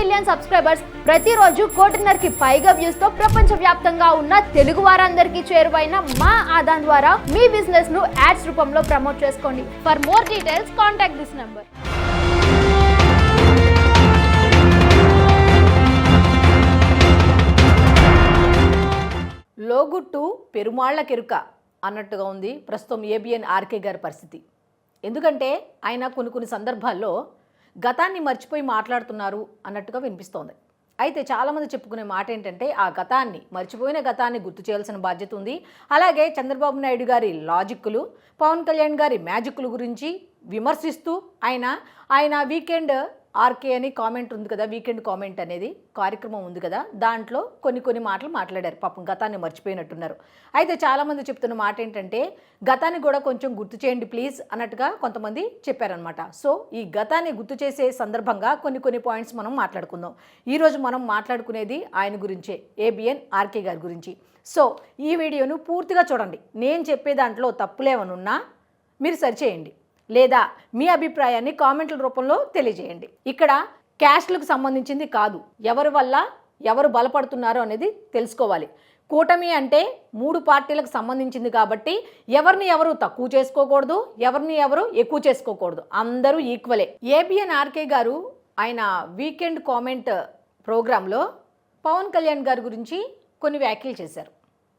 Million subscribers ప్రతిరోజు కోటిన్నరకి పైగా వ్యూస్తో ప్రపంచ వ్యాప్తంగా ఉన్న తెలుగు వారందరికీ చేరువైన మా ఆదాన్ ద్వారా మీ బిజినెస్ను యాడ్స్ రూపంలో ప్రమోట్ చేసుకోండి. For more details contact this number లోగుట్టు పెరుమాళ్ళ కెరుక అన్నట్టుగా ఉంది ప్రస్తుతం ఏబిఎన్ ఆర్కే గారి పరిస్థితి. ఎందుకంటే ఆయన కొన్ని కొన్ని సందర్భాల్లో గతాన్ని మర్చిపోయి మాట్లాడుతున్నారు అన్నట్టుగా వినిపిస్తోంది. అయితే చాలామంది చెప్పుకునే మాట ఏంటంటే ఆ గతాన్ని మర్చిపోయిన గతాన్ని గుర్తు చేయాల్సిన బాధ్యత ఉంది. అలాగే చంద్రబాబు నాయుడు గారి లాజిక్కులు పవన్ కళ్యాణ్ గారి మ్యాజిక్లు గురించి విమర్శిస్తూ ఆయన ఆయన వీకెండ్ ఆర్కే అని కామెంట్ ఉంది కదా వీకెండ్ కామెంట్ అనేది కార్యక్రమం ఉంది కదా దాంట్లో కొన్ని కొన్ని మాటలు మాట్లాడారు. పాపం గతాన్ని మర్చిపోయినట్టున్నారు. అయితే చాలామంది చెప్తున్న మాట ఏంటంటే గతాన్ని కూడా కొంచెం గుర్తు చేయండి ప్లీజ్ అన్నట్టుగా కొంతమంది చెప్పారనమాట సో ఈ గతాన్ని గుర్తు చేసే సందర్భంగా కొన్ని కొన్ని పాయింట్స్ మనం మాట్లాడుకుందాం. ఈరోజు మనం మాట్లాడుకునేది ఆయన గురించే ఏబిఎన్ ఆర్కే గారి గురించి. సో ఈ వీడియోను పూర్తిగా చూడండి. నేను చెప్పే దాంట్లో తప్పులేమనున్నా మీరు సరిచేయండి. లేదా మీ అభిప్రాయాన్ని కామెంట్ల రూపంలో తెలియజేయండి. ఇక్కడ క్యాస్ట్లకు సంబంధించింది కాదు. ఎవరి వల్ల ఎవరు బలపడుతున్నారో అనేది తెలుసుకోవాలి. కూటమి అంటే మూడు పార్టీలకు సంబంధించింది కాబట్టి ఎవరిని ఎవరు తక్కువ చేసుకోకూడదు ఎవరిని ఎవరు ఎక్కువ చేసుకోకూడదు. అందరూ ఈక్వలే. ఏబిఎన్ ఆర్కే గారు ఆయన వీకెండ్ కామెంట్ ప్రోగ్రాంలో పవన్ కళ్యాణ్ గారి గురించి కొన్ని వ్యాఖ్యలు చేశారు.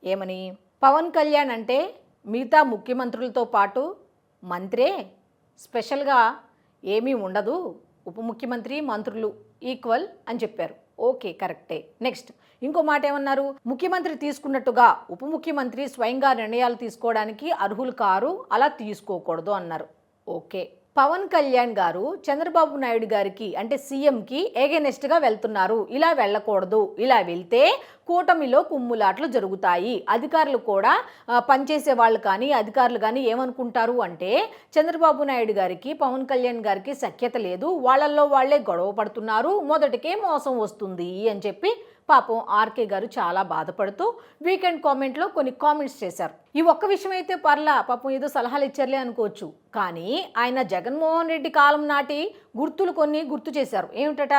ఏమని? పవన్ కళ్యాణ్ అంటే మిగతా ముఖ్యమంత్రులతో పాటు మంత్రే. స్పెషల్గా ఏమీ ఉండదు. ఉప ముఖ్యమంత్రి మంత్రులు ఈక్వల్ అని చెప్పారు. ఓకే కరెక్టే. నెక్స్ట్ ఇంకో మాట ఏమన్నారు? ముఖ్యమంత్రి తీసుకున్నట్టుగా ఉప ముఖ్యమంత్రి స్వయంగా నిర్ణయాలు తీసుకోవడానికి అర్హులు కారు అలా తీసుకోకూడదు అన్నారు. ఓకే. పవన్ కళ్యాణ్ గారు చంద్రబాబు నాయుడు గారికి అంటే సీఎంకి ఏగెనెస్ట్గా వెళ్తున్నారు. ఇలా వెళ్ళకూడదు. ఇలా వెళ్తే కూటమిలో కుమ్ములాట్లు జరుగుతాయి. అధికారులు కూడా పనిచేసే వాళ్ళు కానీ అధికారులు కానీ ఏమనుకుంటారు అంటే చంద్రబాబు నాయుడు గారికి పవన్ కళ్యాణ్ గారికి సఖ్యత లేదు. వాళ్ళల్లో వాళ్ళే గొడవ పడుతున్నారు. మొదటికే మోసం వస్తుంది అని చెప్పి పాపం ఆర్కే గారు చాలా బాధపడుతూ వీకెండ్ కామెంట్లో కొన్ని కామెంట్స్ చేశారు. ఈ ఒక్క విషయం అయితే పర్లా పాపం ఏదో సలహాలు ఇచ్చారులే అనుకోవచ్చు. కానీ ఆయన జగన్మోహన్ రెడ్డి కాలం నాటి గుర్తులు కొన్ని గుర్తు చేశారు. ఏమిటట?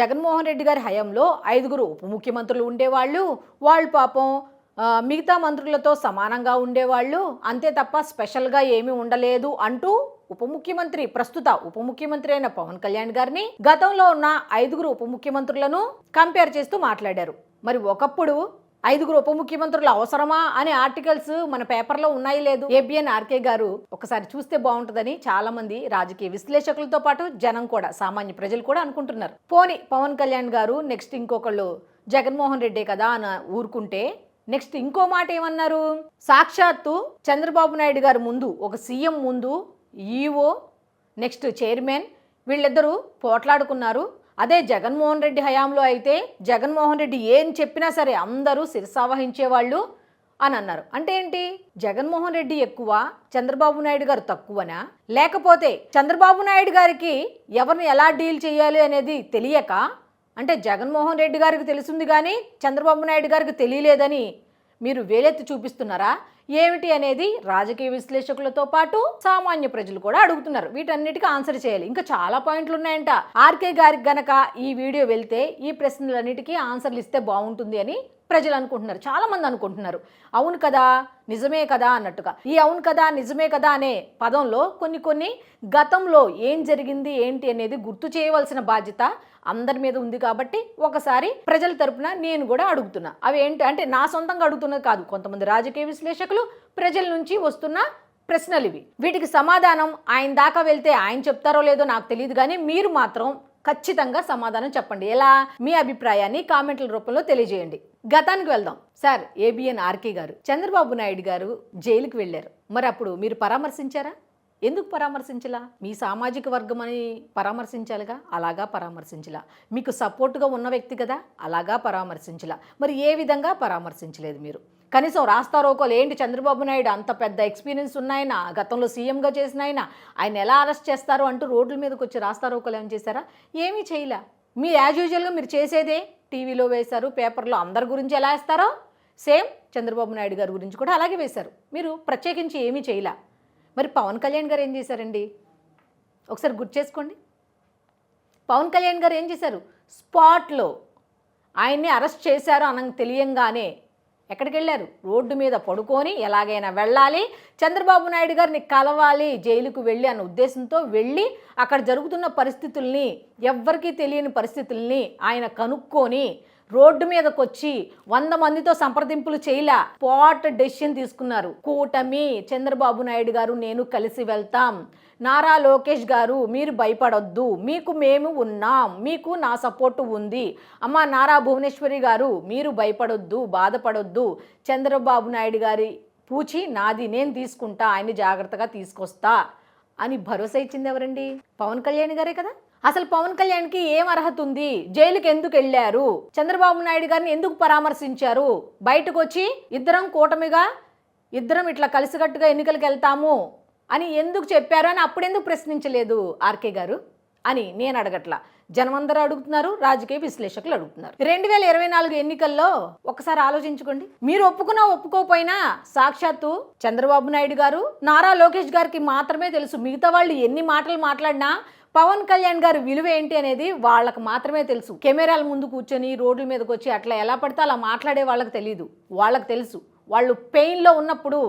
జగన్మోహన్ రెడ్డి గారి హయాంలో ఐదుగురు ఉప ముఖ్యమంత్రులు ఉండేవాళ్ళు. వాళ్ళు పాపం మిగతా మంత్రులతో సమానంగా ఉండేవాళ్ళు. అంతే తప్ప స్పెషల్గా ఏమీ ఉండలేదు అంటూ ఉప ముఖ్యమంత్రి ప్రస్తుత ఉప ముఖ్యమంత్రి అయిన పవన్ కళ్యాణ్ గారిని గతంలో ఉన్న ఐదుగురు ఉప ముఖ్యమంత్రులను కంపేర్ చేస్తూ మాట్లాడారు. మరి ఒకప్పుడు ఐదుగురు ఉప ముఖ్యమంత్రులు అవసరమా అనే ఆర్టికల్స్ మన పేపర్లో ఉన్నాయి లేదు. ఏబిఎన్ ఆర్కే గారు ఒకసారి చూస్తే బాగుంటుందని చాలా మంది రాజకీయ విశ్లేషకులతో పాటు జనం కూడా సామాన్య ప్రజలు కూడా అనుకుంటున్నారు. పోని పవన్ కళ్యాణ్ గారు నెక్స్ట్ ఇంకొకళ్ళు జగన్మోహన్ రెడ్డే కదా అని ఊరుకుంటే నెక్స్ట్ ఇంకో మాట ఏమన్నారు? సాక్షాత్తు చంద్రబాబు నాయుడు గారు ముందు ఒక సీఎం ముందు ఈఓ నెక్స్ట్ చైర్మన్ వీళ్ళిద్దరూ పోట్లాడుకున్నారు. అదే జగన్మోహన్ రెడ్డి హయాంలో అయితే జగన్మోహన్ రెడ్డి ఏం చెప్పినా సరే అందరూ శిరసావహించేవాళ్ళు అని అన్నారు. అంటే ఏంటి? జగన్మోహన్ రెడ్డి ఎక్కువ చంద్రబాబు నాయుడు గారు తక్కువనా? లేకపోతే చంద్రబాబు నాయుడు గారికి ఎవరిని ఎలా డీల్ చేయాలి అనేది తెలియక అంటే జగన్మోహన్ రెడ్డి గారికి తెలిసింది కానీ చంద్రబాబు నాయుడు గారికి తెలియలేదని మీరు వేలెత్తి చూపిస్తున్నారా? ఏమిటి అనేది రాజకీయ విశ్లేషకులతో పాటు సామాన్య ప్రజలు కూడా అడుగుతున్నారు. వీటన్నిటికీ ఆన్సర్ చేయాలి. ఇంకా చాలా పాయింట్లు ఉన్నాయంట. ఆర్కే గారికి గనక ఈ వీడియో వెళ్తే ఈ ప్రశ్నలన్నిటికీ ఆన్సర్లు ఇస్తే బాగుంటుంది అని ప్రజలు అనుకుంటున్నారు చాలా మంది అనుకుంటున్నారు. అవును కదా నిజమే కదా అన్నట్టుగా. ఈ అవును కదా నిజమే కదా అనే పదంలో కొన్ని కొన్ని గతంలో ఏం జరిగింది ఏంటి అనేది గుర్తు చేయవలసిన బాధ్యత అందరి మీద ఉంది కాబట్టి ఒకసారి ప్రజల తరపున నేను కూడా అడుగుతున్నా. అవి ఏంటి అంటే నా సొంతంగా అడుగుతున్నది కాదు. కొంతమంది రాజకీయ విశ్లేషకులు ప్రజల నుంచి వస్తున్న ప్రశ్నలు ఇవి. వీటికి సమాధానం ఆయన దాకా వెళ్తే ఆయన చెప్తారో లేదో నాకు తెలియదు కానీ మీరు మాత్రం ఖచ్చితంగా సమాధానం చెప్పండి. ఎలా? మీ అభిప్రాయాన్ని కామెంట్ల రూపంలో తెలియజేయండి. గతానికి వెళ్దాం. సార్ ఏబిఎన్ ఆర్కే గారు చంద్రబాబు నాయుడు గారు జైలుకి వెళ్ళారు. మరి అప్పుడు మీరు పరామర్శించారా? ఎందుకు పరామర్శించలా? మీ సామాజిక వర్గం అని పరామర్శించాలిగా? అలాగా పరామర్శించలా. మీకు సపోర్ట్గా ఉన్న వ్యక్తి కదా? అలాగా పరామర్శించలా. మరి ఏ విధంగా పరామర్శించలేదు మీరు? కనీసం రాస్తారోకోలు ఏంటి చంద్రబాబు నాయుడు? అంత పెద్ద ఎక్స్పీరియన్స్ ఉన్నాయన గతంలో సీఎంగా చేసిన ఆయన ఆయన ఎలా అరెస్ట్ చేస్తారు అంటూ రోడ్ల మీదకి వచ్చి రాస్తారోకోలు ఏమైనా చేశారా? ఏమీ చేయలే. మీరు యాజ్ యూజువల్గా మీరు చేసేదే టీవీలో వేశారు పేపర్లో అందరి గురించి ఎలా వేస్తారో? సేమ్ చంద్రబాబు నాయుడు గారి గురించి కూడా అలాగే వేశారు. మీరు ప్రత్యేకించి ఏమీ చేయలే. మరి పవన్ కళ్యాణ్ గారు ఏం చేశారండి? ఒకసారి గుర్తు చేసుకోండి. పవన్ కళ్యాణ్ గారు ఏం చేశారు? స్పాట్లో ఆయన్ని అరెస్ట్ చేశారు అన తెలియంగానే ఎక్కడికి వెళ్ళారు రోడ్డు మీద పడుకొని ఎలాగైనా వెళ్ళాలి. చంద్రబాబు నాయుడు గారిని కలవాలి జైలుకు వెళ్ళి అన్న ఉద్దేశంతో వెళ్ళి అక్కడ జరుగుతున్న పరిస్థితుల్ని ఎవ్వరికీ తెలియని పరిస్థితుల్ని ఆయన కనుక్కొని రోడ్డు మీదకి వచ్చి వంద మందితో సంప్రదింపులు చేయలా. స్పాట్ డెసిషన్ తీసుకున్నారు. కూటమి చంద్రబాబు నాయుడు గారు నేను కలిసి వెళ్తాం. నారా లోకేష్ గారు మీరు భయపడొద్దు. మీకు మేము ఉన్నాం. మీకు నా సపోర్టు ఉంది. అమ్మ నారా భువనేశ్వరి గారు మీరు భయపడొద్దు బాధపడొద్దు. చంద్రబాబు నాయుడు గారి పూచి నాది నేను తీసుకుంటా. ఆయన్ని జాగ్రత్తగా తీసుకొస్తా. అని భరోసా ఇచ్చింది ఎవరండి? పవన్ కళ్యాణ్ గారే కదా? అసలు పవన్ కళ్యాణ్కి ఏం అర్హత ఉంది? జైలుకి ఎందుకు వెళ్ళారు? చంద్రబాబు నాయుడు గారిని ఎందుకు పరామర్శించారు? బయటకు వచ్చి ఇద్దరం కూటమిగా ఇద్దరం ఇట్లా కలిసికట్టుగా ఎన్నికలకు వెళ్తాము అని ఎందుకు చెప్పారు అని అప్పుడెందుకు ప్రశ్నించలేదు ఆర్కే గారు అని నేను అడగట్లా. జనమందరూ అడుగుతున్నారు రాజకీయ విశ్లేషకులు అడుగుతున్నారు. రెండు వేల ఇరవై నాలుగు ఎన్నికల్లో ఒకసారి ఆలోచించుకోండి. మీరు ఒప్పుకున్నా ఒప్పుకోపోయినా సాక్షాత్తు చంద్రబాబు నాయుడు గారు నారా లోకేష్ గారికి మాత్రమే తెలుసు. మిగతా వాళ్ళు ఎన్ని మాటలు మాట్లాడినా పవన్ కళ్యాణ్ గారి విలువ ఏంటి అనేది వాళ్ళకు మాత్రమే తెలుసు. కెమెరాల ముందు కూర్చొని రోడ్ల మీదకి వచ్చి అట్లా ఎలా పడితే అలా మాట్లాడే వాళ్ళకి తెలియదు వాళ్ళకి తెలుసు. వాళ్ళు పెయిన్లో ఉన్నప్పుడు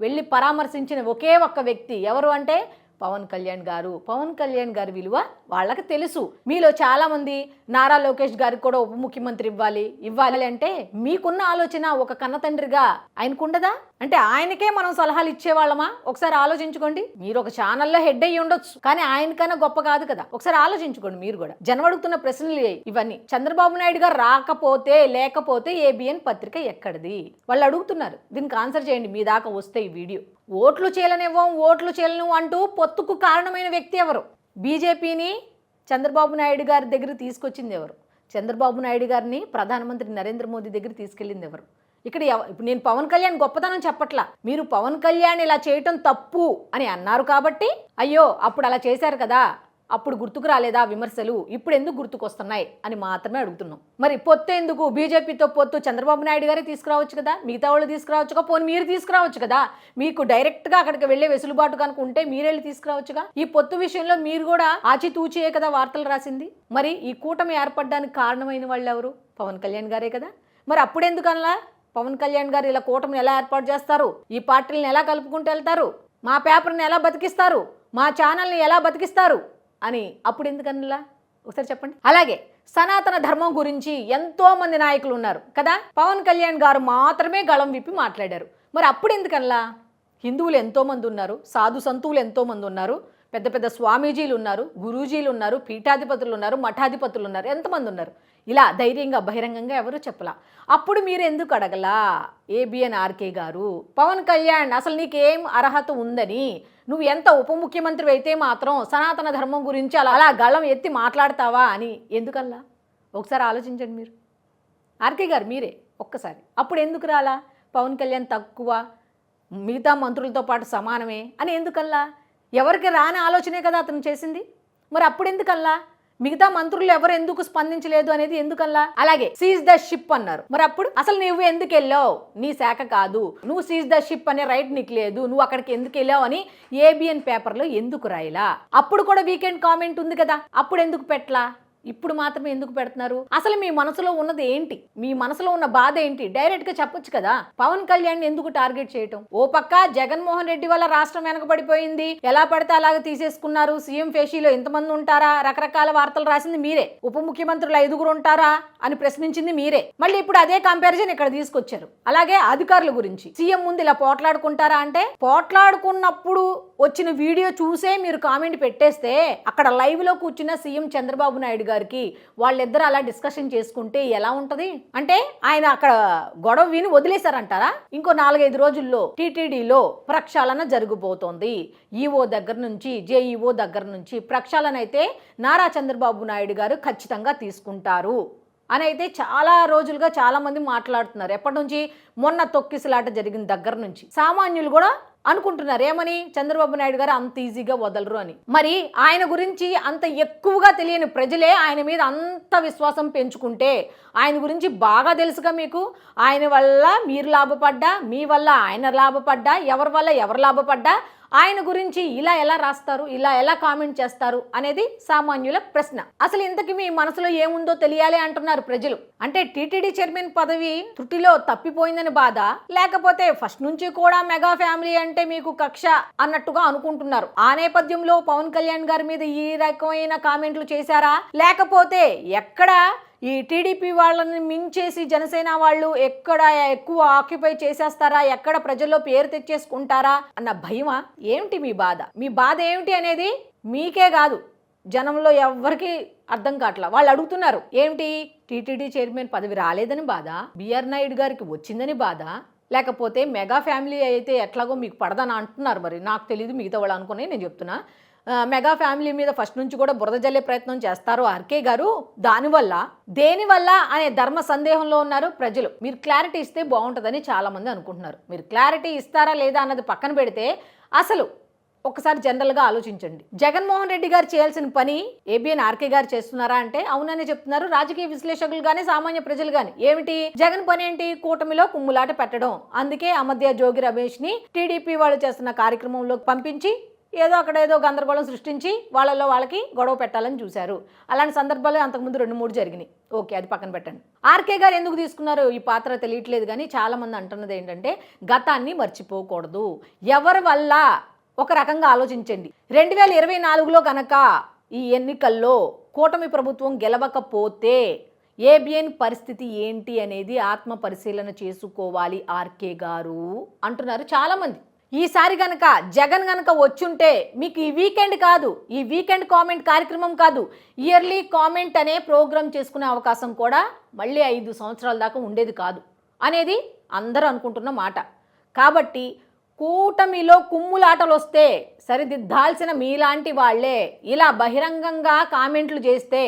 వెళ్ళి పరామర్శించిన ఒకే ఒక్క వ్యక్తి ఎవరు అంటే పవన్ కళ్యాణ్ గారు. పవన్ కళ్యాణ్ గారి విలువ వాళ్ళకి తెలుసు. మీలో చాలామంది నారా లోకేష్ గారికి కూడా ఉప ముఖ్యమంత్రి ఇవ్వాలి. ఇవ్వాలి అంటే మీకున్న ఆలోచన ఒక కన్నతండ్రిగా ఆయనకుండదా? అంటే ఆయనకే మనం సలహాలు ఇచ్చేవాళ్ళమా? ఒకసారి ఆలోచించుకోండి. మీరు ఒక ఛానల్లో హెడ్ అయ్యి ఉండొచ్చు. కానీ ఆయనకన్నా గొప్ప కాదు కదా. ఒకసారి ఆలోచించుకోండి మీరు కూడా. జనవడుగుతున్న ప్రశ్నలు ఇవన్నీ. చంద్రబాబు నాయుడు గారు రాకపోతే లేకపోతే ఏబిఎన్ పత్రిక ఎక్కడిది? వాళ్ళు అడుగుతున్నారు. దీనికి ఆన్సర్ చేయండి. మీ దాకా వస్తే ఈ వీడియో. ఓట్లు చేయలనివ్వం ఓట్లు చేయలను అంటూ పొత్తుకు కారణమైన వ్యక్తి ఎవరు? బీజేపీని చంద్రబాబు నాయుడు గారి దగ్గర తీసుకొచ్చింది ఎవరు? చంద్రబాబు నాయుడు గారిని ప్రధానమంత్రి నరేంద్ర మోదీ దగ్గర తీసుకెళ్ళింది ఎవరు? ఇక్కడ ఇప్పుడు నేను పవన్ కళ్యాణ్ గొప్పతనం చెప్పట్లా. మీరు పవన్ కళ్యాణ్ ఇలా చేయటం తప్పు అని అన్నారు కాబట్టి అయ్యో అప్పుడు అలా చేశారు కదా అప్పుడు గుర్తుకు రాలేదా విమర్శలు ఇప్పుడు ఎందుకు గుర్తుకొస్తున్నాయి అని మాత్రమే అడుగుతున్నాం. మరి పొత్తు ఎందుకు? బీజేపీతో పొత్తు చంద్రబాబు నాయుడు గారే తీసుకురావచ్చు కదా మిగతా వాళ్ళు తీసుకురావచ్చుగా పోనీ మీరు తీసుకురావచ్చు కదా. మీకు డైరెక్ట్గా అక్కడికి వెళ్ళే వెసులుబాటు కనుక ఉంటే మీరెళ్ళి తీసుకురావచ్చుగా. ఈ పొత్తు విషయంలో మీరు కూడా ఆచితూచియే కదా వార్తలు రాసింది. మరి ఈ కూటమి ఏర్పడడానికి కారణమైన వాళ్ళు ఎవరు? పవన్ కళ్యాణ్ గారే కదా. మరి అప్పుడెందుకనలా? పవన్ కళ్యాణ్ గారు ఇలా కూటమిని ఎలా ఏర్పాటు చేస్తారు? ఈ పార్టీలను ఎలా కలుపుకుంటూ వెళ్తారు? మా పేపర్ని ఎలా బతికిస్తారు? మా ఛానల్ని ఎలా బతికిస్తారు? అని అప్పుడు ఎందుకనలా? ఒకసారి చెప్పండి. అలాగే సనాతన ధర్మం గురించి ఎంతో మంది నాయకులు ఉన్నారు కదా? పవన్ కళ్యాణ్ గారు మాత్రమే గళం విప్పి మాట్లాడారు. మరి అప్పుడు ఎందుకనలా? హిందువులు ఎంతోమంది ఉన్నారు సాధు సంతువులు ఎంతోమంది ఉన్నారు. పెద్ద పెద్ద స్వామీజీలు ఉన్నారు గురూజీలు ఉన్నారు పీఠాధిపతులు ఉన్నారు మఠాధిపతులు ఉన్నారు ఎంతమంది ఉన్నారు? ఇలా ధైర్యంగా బహిరంగంగా ఎవరు చెప్పలా? అప్పుడు మీరు ఎందుకు అడగలా? ఏబిఎన్ ఆర్కే గారు పవన్ కళ్యాణ్ అసలు నీకేం అర్హత ఉందని నువ్వు ఎంత ఉప ముఖ్యమంత్రి అయితే మాత్రం సనాతన ధర్మం గురించి అలా అలా గళం ఎత్తి మాట్లాడతావా అని ఎందుకల్లా? ఒకసారి ఆలోచించండి మీరు. ఆర్కే గారు మీరే ఒక్కసారి. అప్పుడు ఎందుకు రాలా? పవన్ కళ్యాణ్ తక్కువ మిగతా మంత్రులతో పాటు సమానమే అని ఎందుకల్లా? ఎవరికి రాని ఆలోచనే కదా అతను చేసింది? మరి అప్పుడు ఎందుకల్లా మిగతా మంత్రులు ఎవరు ఎందుకు స్పందించలేదు అనేది ఎందుకల్లా? అలాగే సీజ్ ద షిప్ అన్నారు. మరి అప్పుడు అసలు నువ్వు ఎందుకు వెళ్ళావు? నీ శాఖ కాదు. నువ్వు సీజ్ ద షిప్ అనే రైట్ నీకు లేదు. నువ్వు అక్కడికి ఎందుకు వెళ్ళావు? అని ఏబిఎన్ పేపర్లో ఎందుకు రాయలా? అప్పుడు కూడా వీకెండ్ కామెంట్ ఉంది కదా. అప్పుడు ఎందుకు పెట్టలా? ఇప్పుడు మాత్రమే ఎందుకు పెడుతున్నారు? అసలు మీ మనసులో ఉన్నది ఏంటి? మీ మనసులో ఉన్న బాధ ఏంటి? డైరెక్ట్గా చెప్పొచ్చు కదా. పవన్ కళ్యాణ్ ఎందుకు టార్గెట్ చేయటం? ఓ పక్క జగన్మోహన్ రెడ్డి వల్ల రాష్ట్రం వెనకబడిపోయింది. ఎలా పడితే అలాగ తీసేసుకున్నారు. సీఎం ఫేషీలో ఎంతమంది ఉంటారా? రకరకాల వార్తలు రాసింది మీరే. ఉప ముఖ్యమంత్రులు ఐదుగురు ఉంటారా? అని ప్రశ్నించింది మీరే. మళ్ళీ ఇప్పుడు అదే కంపారిజన్ ఇక్కడ తీసుకొచ్చారు. అలాగే అధికారుల గురించి. సీఎం ముందు ఇలా పోట్లాడుకుంటారా అంటే పోట్లాడుకున్నప్పుడు వచ్చిన వీడియో చూసే మీరు కామెంట్ పెట్టేస్తే అక్కడ లైవ్లో కూర్చున్న సీఎం చంద్రబాబు నాయుడు గారికి వాళ్ళిద్దరు అలా డిస్కషన్ చేసుకుంటే ఎలా ఉంటది? అంటే ఆయన అక్కడ గొడవ విని వదిలేశారంటారా? ఇంకో నాలుగైదు రోజుల్లో టీటీడీలో ప్రక్షాళన జరిగిపోతోంది ఈఓ దగ్గర నుంచి జేఈఓ దగ్గర నుంచి ప్రక్షాళన అయితే నారా చంద్రబాబు నాయుడు గారు ఖచ్చితంగా తీసుకుంటారు. అని అయితే చాలా రోజులుగా చాలా మంది మాట్లాడుతున్నారు. ఎప్పటి నుంచి? మొన్న తొక్కిసలాట జరిగిన దగ్గర నుంచి. సామాన్యులు కూడా అనుకుంటున్నారు ఏమని? చంద్రబాబు నాయుడు గారు అంత ఈజీగా వదలరు అని. మరి ఆయన గురించి అంత ఎక్కువగా తెలియని ప్రజలే ఆయన మీద అంత విశ్వాసం పెంచుకుంటే ఆయన గురించి బాగా తెలుసుగా మీకు? ఆయన వల్ల మీరు లాభపడ్డా? మీ వల్ల ఆయన లాభపడ్డా? ఎవరి వల్ల ఎవరు లాభపడ్డా? ఆయన గురించి ఇలా ఎలా రాస్తారు ఇలా ఎలా కామెంట్ చేస్తారు అనేది సామాన్యుల ప్రశ్న. అసలు ఇంతకి మీ మనసులో ఏముందో తెలియాలి అంటున్నారు ప్రజలు. అంటే టీటీడీ చైర్మన్ పదవి త్రుటిలో తప్పిపోయిందని బాధ లేకపోతే ఫస్ట్ నుంచి కూడా మెగా ఫ్యామిలీ అంటే మీకు కక్ష అన్నట్టుగా అనుకుంటున్నారు. ఆ నేపథ్యంలో పవన్ కళ్యాణ్ గారి మీద ఈ రకమైన కామెంట్లు చేశారా? లేకపోతే ఎక్కడ ఈ టీడీపీ వాళ్ళని మించేసి జనసేన వాళ్ళు ఎక్కడ ఎక్కువ ఆక్యుపై చేసేస్తారా? ఎక్కడ ప్రజల్లో పేరు తెచ్చేసుకుంటారా? అన్న భయమా? ఏమిటి మీ బాధ? మీ బాధ ఏమిటి అనేది మీకే కాదు. జనంలో ఎవరికి అర్థం కావట్లా వాళ్ళు అడుగుతున్నారు ఏంటి టీటీడీ చైర్మన్ పదవి రాలేదని బాధ? బిఆర్ నాయుడు గారికి వచ్చిందని బాధ? లేకపోతే మెగా ఫ్యామిలీ అయితే ఎట్లాగో మీకు పడదని అంటున్నారు మరి. నాకు తెలియదు మిగతా వాళ్ళు అనుకుని నేను చెప్తున్నా. మెగా ఫ్యామిలీ మీద ఫస్ట్ నుంచి కూడా బురద జల్లే ప్రయత్నం చేస్తారు ఆర్కే గారు. దానివల్ల దేనివల్ల అనే ధర్మ సందేహంలో ఉన్నారు ప్రజలు. మీరు క్లారిటీ ఇస్తే బాగుంటుందని చాలామంది అనుకుంటున్నారు. మీరు క్లారిటీ ఇస్తారా లేదా అన్నది పక్కన పెడితే అసలు ఒకసారి జనరల్గా ఆలోచించండి. జగన్మోహన్ రెడ్డి గారు చేయాల్సిన పని ఏబిఎన్ ఆర్కే గారు చేస్తున్నారా అంటే అవునని చెప్తున్నారు. రాజకీయ విశ్లేషకులు కానీ సామాన్య ప్రజలు కానీ ఏమిటి? జగన్ పని ఏంటి? కూటమిలో కుమ్ములాట పెట్టడం. అందుకే అమధ్య జోగి రమేష్ని టీడీపీ వాళ్ళు చేస్తున్న కార్యక్రమంలో పంపించి ఏదో అక్కడ ఏదో గందరగోళం సృష్టించి వాళ్ళలో వాళ్ళకి గొడవ పెట్టాలని చూశారు. అలాంటి సందర్భాలు అంతకుముందు రెండు మూడు జరిగినాయి. ఓకే అది పక్కన పెట్టండి. ఆర్కే గారు ఎందుకు తీసుకున్నారు? ఈ పాత్ర తెలియట్లేదు కానీ చాలామంది అంటున్నది ఏంటంటే గతాన్ని మర్చిపోకూడదు. ఎవరి వల్ల? ఒక రకంగా ఆలోచించండి. రెండు వేల ఇరవై నాలుగులో కనుక ఈ ఎన్నికల్లో కూటమి ప్రభుత్వం గెలవకపోతే ఏబిఎన్ పరిస్థితి ఏంటి అనేది ఆత్మ పరిశీలన చేసుకోవాలి ఆర్కే గారు అంటున్నారు చాలామంది. ఈసారి గనక జగన్ గనక వచ్చుంటే మీకు ఈ వీకెండ్ కాదు ఈ వీకెండ్ కామెంట్ కార్యక్రమం కాదు ఇయర్లీ కామెంట్ అనే ప్రోగ్రామ్ చేసుకునే అవకాశం కూడా మళ్ళీ ఐదు సంవత్సరాల దాకా ఉండేది కాదు అనేది అందరూ అనుకుంటున్న మాట. కాబట్టి కూటమిలో కుమ్ములాటలు వస్తే సరిదిద్దాల్సిన మీలాంటి వాళ్ళే ఇలా బహిరంగంగా కామెంట్లు చేస్తే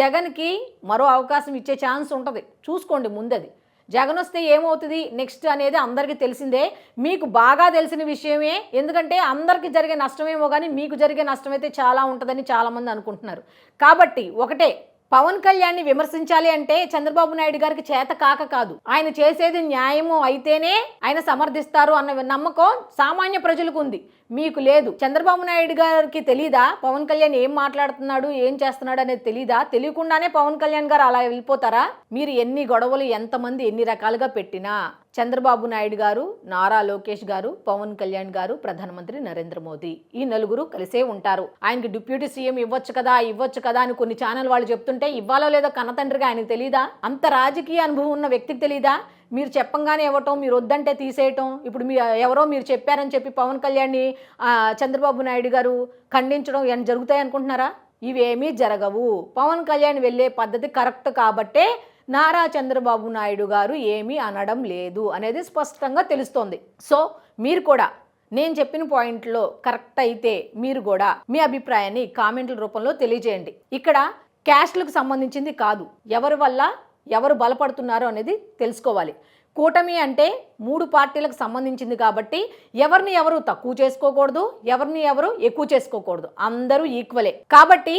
జగన్కి మరో అవకాశం ఇచ్చే ఛాన్స్ ఉంటుంది. చూసుకోండి ముందది. జగన్ వస్తే ఏమవుతుంది? నెక్స్ట్ అనేది అందరికీ తెలిసిందే. మీకు బాగా తెలిసిన విషయమే. ఎందుకంటే అందరికీ జరిగే నష్టమేమో కానీ మీకు జరిగే నష్టం అయితే చాలా ఉంటుందని చాలామంది అనుకుంటున్నారు. కాబట్టి ఒకటే పవన్ కళ్యాణ్ని విమర్శించాలి అంటే చంద్రబాబు నాయుడు గారికి చేత కాక కాదు. ఆయన చేసేది న్యాయము అయితేనే ఆయన సమర్థిస్తారు అన్న నమ్మకం సామాన్య ప్రజలకు ఉంది. మీకు లేదు. చంద్రబాబు నాయుడు గారికి తెలీదా? పవన్ కళ్యాణ్ ఏం మాట్లాడుతున్నాడు ఏం చేస్తున్నాడు అనేది తెలీదా? తెలియకుండానే పవన్ కళ్యాణ్ గారు అలా వెళ్ళిపోతారా? మీరు ఎన్ని గొడవలు ఎంతమంది ఎన్ని రకాలుగా పెట్టినా? చంద్రబాబు నాయుడు గారు నారా లోకేష్ గారు పవన్ కళ్యాణ్ గారు ప్రధానమంత్రి నరేంద్ర మోదీ ఈ నలుగురు కలిసే ఉంటారు. ఆయనకి డిప్యూటీ సీఎం ఇవ్వచ్చు కదా ఇవ్వచ్చు కదా అని కొన్ని ఛానల్ వాళ్ళు చెప్తుంటే ఇవ్వాలో లేదో కన్నతండ్రిగా ఆయనకు తెలీదా? అంత రాజకీయ అనుభవం ఉన్న వ్యక్తికి తెలీదా? మీరు చెప్పంగానే ఇవ్వటం మీరు వద్దంటే తీసేయటం. ఇప్పుడు మీ ఎవరో మీరు చెప్పారని చెప్పి పవన్ కళ్యాణ్ని చంద్రబాబు నాయుడు గారు ఖండించడం ఏమైనా జరుగుతాయి అనుకుంటున్నారా? ఇవేమీ జరగవు. పవన్ కళ్యాణ్ వెళ్ళే పద్ధతి కరెక్ట్ కాబట్టే నారా చంద్రబాబు నాయుడు గారు ఏమీ అనడం లేదు అనేది స్పష్టంగా తెలుస్తోంది. సో మీరు కూడా నేను చెప్పిన పాయింట్లో కరెక్ట్ అయితే మీరు కూడా మీ అభిప్రాయాన్ని కామెంట్ల రూపంలో తెలియజేయండి. ఇక్కడ క్యాస్ట్లకు సంబంధించింది కాదు. ఎవరి వల్ల? ఎవరు బలపడుతున్నారో అనేది తెలుసుకోవాలి. కూటమి అంటే మూడు పార్టీలకు సంబంధించింది కాబట్టి ఎవరిని ఎవరు తక్కువ చేసుకోకూడదు ఎవరిని ఎవరు ఎక్కువ చేసుకోకూడదు. అందరూ ఈక్వలే. కాబట్టి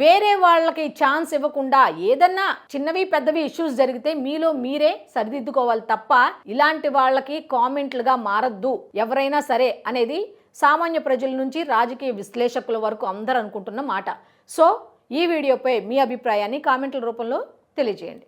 వేరే వాళ్ళకి ఛాన్స్ ఇవ్వకుండా ఏదన్నా చిన్నవి పెద్దవి ఇష్యూస్ జరిగితే మీలో మీరే సరిదిద్దుకోవాలి తప్ప ఇలాంటి వాళ్ళకి కామెంట్లుగా మారద్దు ఎవరైనా సరే అనేది సామాన్య ప్రజల నుంచి రాజకీయ విశ్లేషకుల వరకు అందరూ అనుకుంటున్న మాట. సో ఈ వీడియోపై మీ అభిప్రాయాన్ని కామెంట్ల రూపంలో తెలియజేయండి.